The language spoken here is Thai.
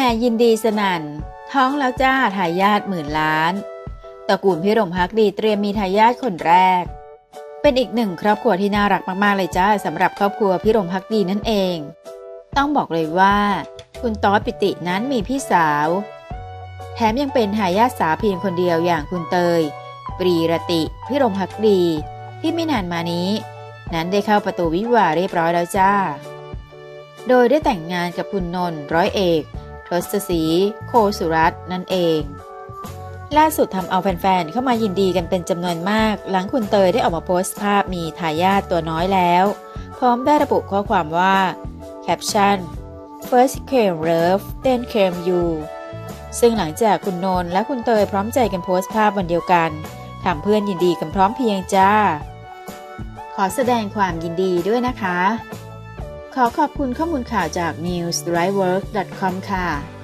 ห่ยินดีสนั่น ท้องแล้วจ้าทายาทหมื่นล้านตระกูลพิรมพักดีเตรียมมีทายาทคนแรก เป็นอีกหนึ่งครอบครัวที่น่ารักมากๆเลยจ้าสำหรับครอบครัวพิรมพักดีนั่นเอง ต้องบอกเลยว่า คุณต๊อดปิตินั้นมีพี่สาว แถมยังเป็นทายาทสาวเพียงคนเดียวอย่างคุณเตย ปรีรติพิรมพักดี ที่ไม่นานมานี้ นั้นได้เข้าประตูวิวาเรียบร้อยแล้วจ้า โดยได้แต่งงานกับคุณนนท์ร้อยเอก ทศศรีโคสุรัตน์นั่นเอง ล่าสุดทำเอาแฟนๆเข้ามายินดีกันเป็นจำนวนมาก หลังคุณเตยได้ออกมาโพสต์ภาพมีทายาทตัวน้อยแล้ว พร้อมได้ระบุข้อความว่าแคปชั่น first came love then came you ซึ่งหลังจากคุณนนท์และคุณเตยพร้อมใจกันโพสต์ภาพวันเดียวกันทำเพื่อนยินดีกันพร้อมเพียงจ้า ขอแสดงความยินดีด้วยนะคะ ขอขอบคุณข้อมูลข่าวจาก newsrightwork.com ค่ะ